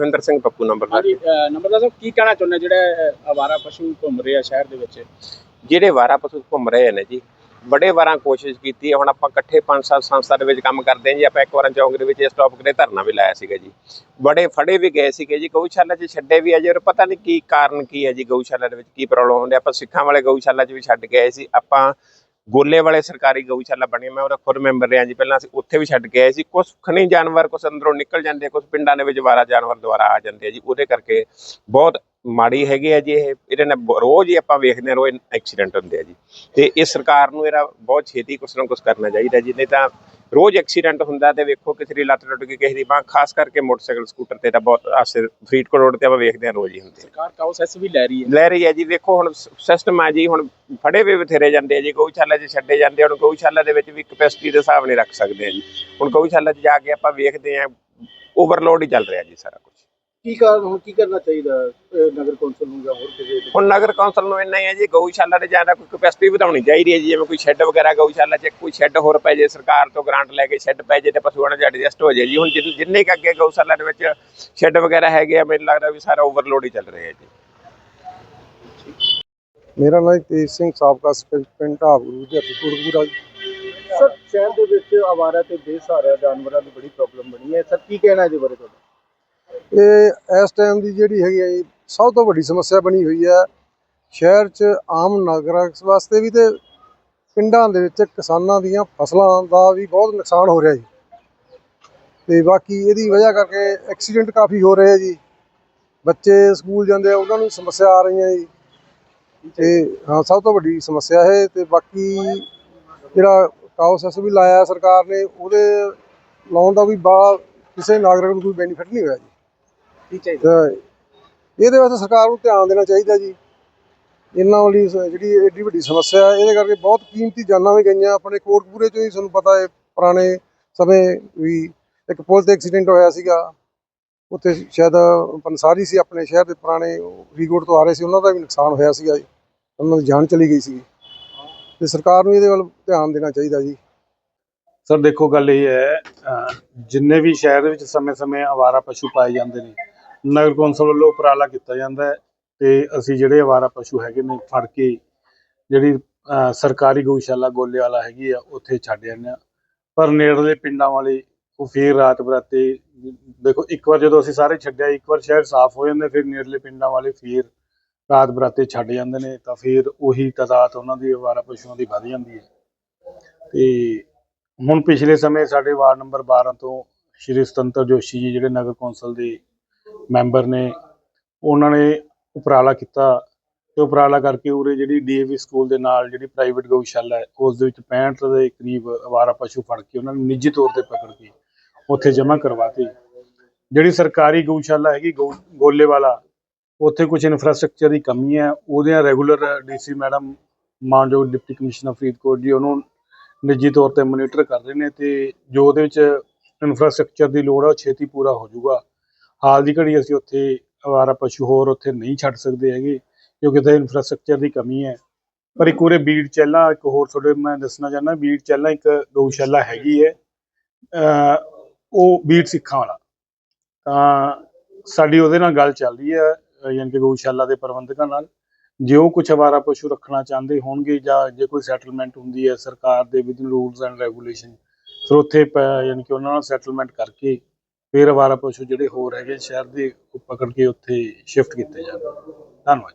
Sukhwinder Singh Pappu number ਹਾਂਜੀ ਅਹ ਨੰਬਰਦਾਰ ਸਾਹਿਬ ਕੀ ਕਹਿਣਾ ਚਾਹੁੰਦੇ ਜਿਹੜੇ ਅਵਾਰਾ ਪਸ਼ੂ ਘੁੰਮ ਰਹੇ ਆ ਸ਼ਹਿਰ ਦੇ ਵਿੱਚ? ਜਿਹੜੇ ਵਾਰਾ ਪਸ਼ੂ ਘੁੰਮ ਰਹੇ ਨੇ ਜੀ ਬੜੇ ਵਾਰਾਂ ਕੋਸ਼ਿਸ਼ ਕੀਤੀ ਹੈ ਹੁਣ ਆਪਾਂ ਇਕੱਠੇ ਪੰਜ ਸੱਤ ਸੰਸਥਾ ਦੇ ਵਿੱਚ ਕੰਮ ਕਰਦੇ ਹਾਂ ਜੀ ਆਪਾਂ ਇੱਕ ਵਾਰਾਂ ਚੌਂਕ ਦੇ ਵਿੱਚ ਇਸ ਟੌਪਿਕ ਤੇ ਧਰਨਾ ਵੀ ਲਾਇਆ ਸੀਗਾ ਜੀ। ਬੜੇ ਫੜੇ ਵੀ ਗਏ ਸੀਗੇ ਜੀ ਗਊਸ਼ਾਲਾ 'ਚ ਛੱਡੇ ਵੀ ਆ ਜੀ ਔਰ ਪਤਾ ਨਹੀਂ ਕੀ ਕਾਰਨ ਕੀ ਹੈ ਜੀ ਗਊਸ਼ਾਲਾ ਦੇ ਵਿੱਚ ਕੀ ਪ੍ਰੋਬਲਮ ਹੁੰਦੀ ਆਪਾਂ ਸਿੱਖਾਂ ਵਾਲੇ ਗਊਸ਼ਾਲਾ 'ਚ ਵੀ ਛੱਡ ਆਏ ਸੀ ਆਪਾਂ ਗੋਲੇ ਵਾਲੇ ਸਰਕਾਰੀ ਗਊਸ਼ਾਲਾ ਬਣੀ, ਮੈਂ ਉਹਦਾ ਖੁਦ ਮੈਂਬਰ ਰਿਹਾ ਜੀ, ਪਹਿਲਾਂ ਅਸੀਂ ਉੱਥੇ ਵੀ ਛੱਡ ਕੇ ਆਏ ਸੀ ਕੁਝ ਖਣੀ ਜਾਨਵਰ ਕੁਝ ਅੰਦਰੋਂ ਨਿਕਲ ਜਾਂਦੇ ਕੁਝ ਪਿੰਡਾਂ ਦੇ ਵਿੱਚ ਵਾਰਾ ਜਾਨਵਰ ਦੁਆਰਾ ਆ ਜਾਂਦੇ ਆ ਜੀ, ਉਹਦੇ ਕਰਕੇ ਬਹੁਤ ਮਾੜੀ ਹੈਗੀ ਹੈ ਜੀ ਇਹ, ਇਹਦੇ ਨਾਲ ਰੋਜ਼ ਹੀ ਆਪਾਂ ਵੇਖਦੇ ਹਾਂ ਰੋਜ਼ ਐਕਸੀਡੈਂਟ ਹੁੰਦੇ ਆ ਜੀ। ਤੇ ਇਹ ਸਰਕਾਰ ਨੂੰ ਇਹਦਾ ਬਹੁਤ ਛੇਤੀ ਕੁਛ ਨਾ ਕੁਛ ਕਰਨਾ ਚਾਹੀਦਾ ਜੀ, ਨਹੀਂ ਤਾਂ ਰੋਜ਼ ਐਕਸੀਡੈਂਟ ਹੁੰਦਾ ਤੇ ਵੇਖੋ ਕਿਸੇ ਦੀ ਲੱਤ ਟੁੱਟ ਗਈ ਕਿਸੇ ਦੀ ਬਾਂਹ ਖਾਸ ਕਰਕੇ ਮੋਟਰਸਾਈਕਲ ਸਕੂਟਰ ਤੇ ਤਾਂ ਬਹੁਤ ਆਸੇ ਫਰੀਦਕੋਟ ਰੋਡ ਤੇ ਆਪਾਂ ਵੇਖਦੇ ਹਾਂ ਰੋਜ਼ ਹੀ ਹੁੰਦੇ ਸਰਕਾਰ ਕਾਉਸ ਐਸ ਵੀ ਲੈ ਰਹੀ ਹੈ। ਲੈ ਰਹੀ ਹੈ ਜੀ ਵੇਖੋ ਹੁਣ ਸਿਸਟਮ ਆ ਜੀ ਹੁਣ ਫੜੇ ਵੀ ਬਥੇਰੇ ਜਾਂਦੇ ਆ ਜੀ ਗਊਸ਼ਾਲਾ 'ਚ ਛੱਡੇ ਜਾਂਦੇ ਹੁਣ ਗਊਸ਼ਾਲਾ ਦੇ ਵਿੱਚ ਵੀ ਕਪੈਸਿਟੀ ਦੇ ਹਿਸਾਬ ਨਹੀਂ ਰੱਖ ਸਕਦੇ ਆ ਜੀ। ਹੁਣ ਗਊਸ਼ਾਲਾ 'ਚ ਜਾ ਕੇ ਆਪਾਂ ਵੇਖਦੇ ਆ ਓਵਰਲੋਡ ਹੀ ਚੱਲ ਰਿਹਾ ਜੀ ਸਾਰਾ ਕੁਝ ਕੀ ਕਾਰਨ ਹੁਣ ਕੀ ਕਰਨਾ ਚਾਹੀਦਾ ਅਹ ਨਗਰ ਕੌਂਸਲ ਨੂੰ ਜਾਂ ਹੋਰ ਕਿਸੇ ਹੁਣ ਨਗਰ ਕੌਂਸਲ ਨੂੰ ਇੰਨਾ ਹੀ ਹੈ ਜੀ ਗਊਸ਼ਾਲਾ ਦੇ ਜ਼ਿਆਦਾ ਕੋਈ ਕਪੈਸਿਟੀ ਵਧਾਉਣੀ ਚਾਹੀਦੀ ਹੈ ਜੀ ਜਿਵੇਂ ਕੋਈ ਸ਼ੈੱਡ ਵਗੈਰਾ ਗਊਸ਼ਾਲਾ 'ਚ ਕੋਈ ਸ਼ੈੱਡ ਹੋਰ ਪੈ ਜੇ ਸਰਕਾਰ ਤੋਂ ਗ੍ਰਾਂਟ ਲੈ ਕੇ ਸ਼ੈੱਡ ਪੈ ਜੇ ਤੇ ਪਸ਼ੂਆਂ ਨਾਲ ਐਡਜਸਟ ਹੋ ਜਾਏ ਜੀ। ਹੁਣ ਜਿੰਨ- ਜਿੰਨੇ ਕੁ ਅੱਗੇ ਗਊਸ਼ਾਲਾ ਦੇ ਵਿੱਚ ਸ਼ੈੱਡ ਵਗੈਰਾ ਹੈਗੇ ਆ ਮੈਨੂੰ ਲੱਗਦਾ ਵੀ ਸਾਰਾ ਓਵਰਲੋਡ ਹੀ ਚੱਲ ਰਿਹਾ ਜੀ। ਮੇਰਾ ਨਾਮ ਤੇਜ ਸਿੰਘ ਸਾਬਕਾ ਸਰਪੰਚ ਪਿੰਡ ਢਾਬਗੁਰੂ ਦੇ ਕੋਟਕਪੂਰਾ ਸਰ ਸ਼ਹਿਰ ਦੇ ਵਿੱਚ ਆਵਾਰਾ ਤੇ ਬੇਸਹਾਰਾ ਜਾਨਵਰਾਂ ਦੀ ਬੜੀ ਪ੍ਰੋਬਲਮ ਬਣੀ ਹੈ। ਸਰ ਕੀ ਕਹਿਣਾ ਇਹਦੇ ਬਾਰੇ ਤੁਹਾਡਾ? ਇਹ ਇਸ ਟਾਈਮ ਦੀ ਜਿਹੜੀ ਹੈਗੀ ਹੈ ਇਹ ਸਭ ਤੋਂ ਵੱਡੀ ਸਮੱਸਿਆ ਬਣੀ ਹੋਈ ਹੈ ਸ਼ਹਿਰ 'ਚ ਆਮ ਨਾਗਰਿਕ ਵਾਸਤੇ ਵੀ ਤੇ ਪਿੰਡਾਂ ਦੇ ਵਿੱਚ ਕਿਸਾਨਾਂ ਦੀਆਂ ਫਸਲਾਂ ਦਾ ਵੀ ਬਹੁਤ ਨੁਕਸਾਨ ਹੋ ਰਿਹਾ ਜੀ। ਤੇ ਬਾਕੀ ਇਹਦੀ ਵਜ੍ਹਾ ਕਰਕੇ ਐਕਸੀਡੈਂਟ ਕਾਫੀ ਹੋ ਰਹੇ ਆ ਜੀ। ਬੱਚੇ ਸਕੂਲ ਜਾਂਦੇ ਆ, ਉਹਨਾਂ ਨੂੰ ਸਮੱਸਿਆ ਆ ਰਹੀਆਂ ਜੀ। ਤੇ ਹਾਂ, ਸਭ ਤੋਂ ਵੱਡੀ ਸਮੱਸਿਆ ਹੈ ਤੇ ਬਾਕੀ ਜਿਹੜਾ ਕਾਉਸਸ ਵੀ ਲਾਇਆ ਸਰਕਾਰ ਨੇ, ਉਹਦੇ ਲਾਉਣ ਦਾ ਵੀ ਬੜਾ ਕਿਸੇ ਨਾਗਰਿਕ ਨੂੰ ਕੋਈ ਬੈਨੀਫਿਟ ਨਹੀਂ ਹੋਇਆ ਜੀ। ਕੀ ਚਾਹੀਦਾ। ਤੇ ਇਹਦੇ ਵਾਸਤੇ ਸਰਕਾਰ ਨੂੰ ਧਿਆਨ ਦੇਣਾ ਚਾਹੀਦਾ ਜੀ। ਇਹਨਾਂ ਵਾਲੀ ਸ- ਜਿਹੜੀ ਏਡੀ ਵੱਡੀ ਸਮੱਸਿਆ ਹੈ ਇਹਦੇ ਕਰਕੇ ਬਹੁਤ ਕੀਮਤੀ ਜਾਨਾਂ ਵੀ ਗਈਆਂ। ਆਪਣੇ ਕੋਟਕਪੂਰੇ ਚੋਂ ਹੀ ਤੁਹਾਨੂੰ ਪਤਾ ਹੈ ਪੁਰਾਣੇ ਸਮੇਂ ਵੀ ਇੱਕ ਪੁਲ ਤੇ ਐਕਸੀਡੈਂਟ ਹੋਇਆ ਸੀਗਾ। ਉੱਥੇ ਸ਼ਾਇਦ ਪੰਸਾਰੀ ਸੀ ਆਪਣੇ ਸ਼ਹਿਰ ਦੇ ਪੁਰਾਣੇ ਫਰੀਦਕੋਟ ਤੋਂ ਆ ਰਹੇ ਸੀ। ਉਹਨਾਂ ਦਾ ਵੀ ਨੁਕਸਾਨ ਹੋਇਆ ਸੀਗਾ ਜੀ। ਉਹਨਾਂ ਦੀ ਜਾਨ ਚਲੀ ਗਈ ਸੀ। ਤੇ ਸਰਕਾਰ ਨੂੰ ਇਹਦੇ ਵੱਲ ਧਿਆਨ ਦੇਣਾ ਚਾਹੀਦਾ ਜੀ। ਸਰ ਦੇਖੋ ਗੱਲ ਇਹ ਹੈ ਅਹ ਜਿੰਨੇ ਵੀ ਸ਼ਹਿਰ ਦੇ ਵਿੱਚ ਸਮੇਂ-ਸਮੇਂ ਆਵਾਰਾ ਪਸ਼ੂ ਪਾਏ ਜਾਂਦੇ ਨੇ ਨਗਰ ਕੌਂਸਲ ਵੱਲੋਂ ਉਪਰਾਲਾ ਕੀਤਾ ਜਾਂਦਾ ਹੈ ਤੇ ਅਸੀਂ ਜਿਹੜੇ ਆਵਾਰਾ ਪਸ਼ੂ ਹੈਗੇ ਨੇ ਫੜ ਕੇ ਜਿਹੜੀ ਸਰਕਾਰੀ ਗਊਸ਼ਾਲਾ ਗੋਲੇ ਵਾਲਾ ਹੈਗੀ ਆ, ਉੱਥੇ ਛੱਡ ਜਾਂਦੇ ਆ ਪਰ ਨੇੜਲੇ ਪਿੰਡਾਂ ਵਾਲੇ ਉਹ ਫੇਰ ਰਾਤ ਬਰਾਤੇ ਦੇਖੋ, ਇੱਕ ਵਾਰ ਜਦੋਂ ਅਸੀਂ ਸਾਰੇ ਛੱਡਿਆ, ਇੱਕ ਵਾਰ ਸ਼ਹਿਰ ਸਾਫ਼ ਹੋ ਜਾਂਦੇ, ਫਿਰ ਨੇੜਲੇ ਪਿੰਡਾਂ ਵਾਲੇ ਫੇਰ ਰਾਤ ਬਰਾਤੇ ਛੱਡ ਜਾਂਦੇ ਨੇ, ਤਾਂ ਫਿਰ ਉਹੀ ਤਾਦਾਦ ਉਹਨਾਂ ਦੀ ਆਵਾਰਾ ਪਸ਼ੂਆਂ ਦੀ ਵੱਧ ਜਾਂਦੀ ਹੈ। ਤੇ ਹੁਣ ਪਿਛਲੇ ਸਮੇਂ ਸਾਡੇ ਵਾਰਡ ਨੰਬਰ 12 ਤੋਂ ਸ਼੍ਰੀ ਸੁਤੰਤਰ ਜੋਸ਼ੀ ਜੀ, ਜਿਹੜੇ ਨਗਰ ਕੌਂਸਲ ਦੇ ਮੈਂਬਰ ਨੇ, ਉਹਨਾਂ ਨੇ ਉਪਰਾਲਾ ਕੀਤਾ ਤੇ ਉਪਰਾਲਾ ਕਰਕੇ ਉਰੇ ਜਿਹੜੀ ਡੀਏਵੀ ਸਕੂਲ ਦੇ ਨਾਲ ਜਿਹੜੀ ਪ੍ਰਾਈਵੇਟ ਗਊਸ਼ਾਲਾ ਹੈ, ਉਸ ਦੇ ਵਿੱਚ 65 ਦੇ ਕਰੀਬ ਅਵਾਰਾ ਪਸ਼ੂ ਫੜ ਕੇ ਉਹਨਾਂ ਨੂੰ ਨਿੱਜੀ ਤੌਰ ਤੇ ਪਕੜ ਕੇ ਉੱਥੇ ਜਮ੍ਹਾਂ ਕਰਵਾਤੀ। ਜਿਹੜੀ ਸਰਕਾਰੀ ਗਊਸ਼ਾਲਾ ਹੈਗੀ, ਗਊ- ਗੋਲੇ ਵਾਲਾ, ਉੱਥੇ ਕੁਝ ਇਨਫਰਾਸਟ੍ਰਕਚਰ ਦੀ ਕਮੀ ਹੈ, ਉਹਦੇ ਰੈਗੂਲਰ ਡੀਸੀ ਮੈਡਮ ਮਾਨਯੋਗ ਡਿਪਟੀ ਕਮਿਸ਼ਨਰ ਫਰੀਦਕੋਟ ਜੀ ਉਹਨੂੰ ਨਿੱਜੀ ਤੌਰ ਤੇ ਮੋਨੀਟਰ ਕਰ ਰਹੇ ਨੇ ਤੇ ਜੋ ਉਹਦੇ ਵਿੱਚ ਇਨਫਰਾਸਟ੍ਰਕਚਰ ਦੀ ਲੋੜ ਹੈ, ਉਹ ਛੇਤੀ ਪੂਰਾ ਹੋ ਜਾਊਗਾ। ਹਾਲ ਦੀ ਘੜੀ ਅਸੀਂ ਉੱਥੇ ਅਵਾਰਾ ਪਸ਼ੂ ਹੋਰ ਉੱਥੇ ਨਹੀਂ ਛੱਡ ਸਕਦੇ ਹੈਗੇ, ਕਿਉਂਕਿ ਤੇ ਇਨਫਰਾਸਟ੍ਰਕਚਰ ਦੀ ਕਮੀ ਹੈ। ਪਰ ਇੱਕ ਉਰੇ ਬੀੜ ਚਹਿਲਾ ਇੱਕ ਹੋਰ ਤੁਹਾਡੇ ਮੈਂ ਦੱਸਣਾ ਚਾਹੁੰਦਾ, ਬੀੜ ਚਹਿਲਾ ਇੱਕ ਗਊਸ਼ਾਲਾ ਹੈਗੀ ਹੈ। ਉਹ ਬੀੜ ਸਿੱਖਾਂ ਵਾਲਾ। ਤਾਂ ਸਾਡੀ ਉਹਦੇ ਨਾਲ ਗੱਲ ਚੱਲ ਰਹੀ ਹੈ ਅਹ ਯਾਨੀ ਕਿ ਗਊਸ਼ਾਲਾ ਦੇ ਪ੍ਰਬੰਧਕਾਂ ਨਾਲ। ਜੇ ਉਹ ਕੁਝ ਅਵਾਰਾ ਪਸ਼ੂ ਰੱਖਣਾ ਚਾਹੁੰਦੇ ਹੋਣਗੇ ਜਾਂ ਜੇ ਕੋਈ ਸੈਟਲਮੈਂਟ ਹੁੰਦੀ ਹੈ ਸਰਕਾਰ ਦੇ ਵਿਦਨ ਰੂਲਸ ਐਂਡ ਰੈਗੂਲੇਸ਼ਨ ਫਿਰ ਉੱਥੇ ਪ- ਯਾਨੀ ਕਿ ਉਹਨਾਂ ਨਾਲ ਸੈਟਲਮੈਂਟ ਕਰਕੇ ਫਿਰ ਅਵਾਰਾ ਪਸ਼ੂ ਜਿਹੜੇ ਹੋਰ ਹੈਗੇ ਸ਼ਹਿਰ ਦੇ, ਉਹ ਪਕੜ ਕੇ ਉੱਥੇ ਸ਼ਿਫਟ ਕੀਤੇ ਜਾਣ। ਧੰਨਵਾਦ